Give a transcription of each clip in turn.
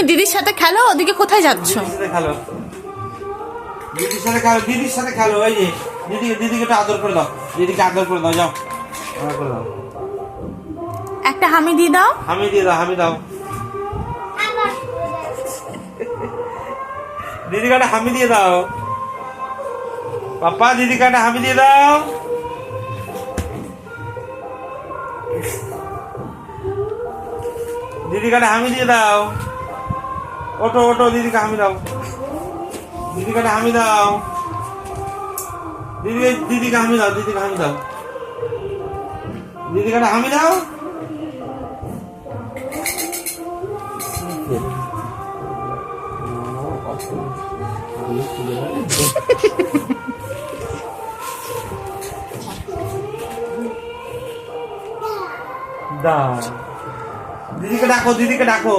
তুমি দিদির সাথে খেলো? ওদিকে কোথায় যাচ্ছ? দিদির সাথে খেলো। দিদির সাথে খেলো দিদির সাথে খেলো ওই যে দিদিকে দিদিকে একটু আদর করে দাও। দিদিকে আদর করে দাও যাও। আদর করে দাও। একটা হামি দিয়ে দাও। হামি দিয়ে দাও হামি দাও। দিদিকে একটা হামি দিয়ে দাও। পাপা দিদিকে একটা হামি দিয়ে দাও। দিদিকে একটা হামি দিয়ে দাও। ওটো ওটো দিদিকে হামি দাও। দিদিকে হামি দাও। দিদিকে দিদিকে হামি দাও, দিদিকে হামি দাও। দিদিকে হামি দাও। দা দিদিকে ডাকো দিদিকে ডাকো।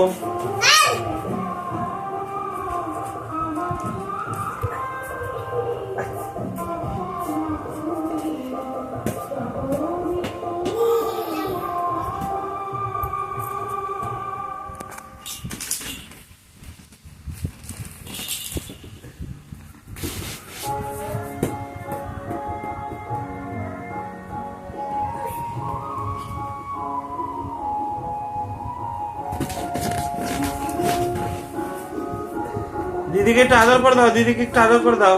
you দিদিকে একটু আদর করে দাও, দিদিকে একটু আদর করে দাও।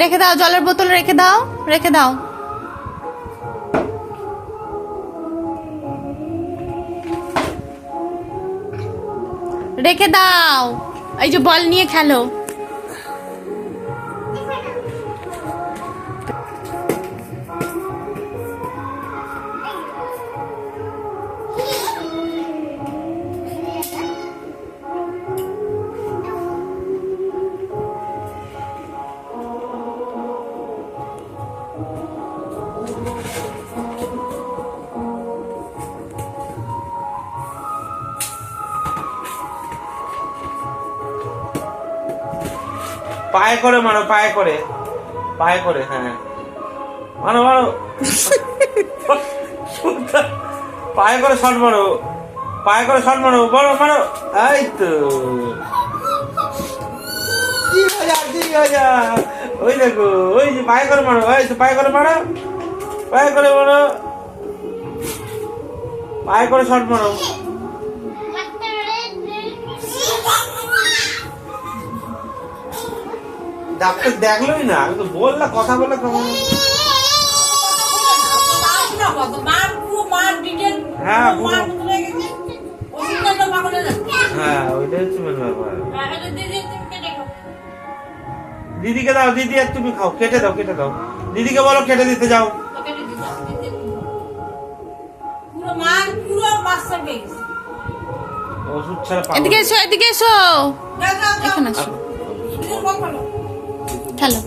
রেখে দাও, জলের বোতল রেখে দাও রেখে দাও। রেখে দাও। এই যে বল নিয়ে খেলো। পায়ে করে, মারো, পায়ে করে। পায়ে করে হ্যাঁ। মারো মারো। পায়ে করে শট মারো। পায়ে করে শট মারো। বড়, মারো। এই তো। ওই দেখো, ওই যে পায়ে করে মারো ওই তো, পায়ে করে মারো। পায়ে করে মারো পায়ে করে শট মারো। ডাক্তার দেখলোই না আমি তো বললাম কথা বলে কেমন হ্যাঁ, হ্যাঁ ওইটাই হচ্ছে দিদিকে দাও দিদি আর তুমি খাও কেটে দাও কেটে দাও। দিদিকে বলো কেটে দিতে যাও। ওষুধ ছাড়া এদিকে এসো এদিকে এসো। এখানে এসো খেলো।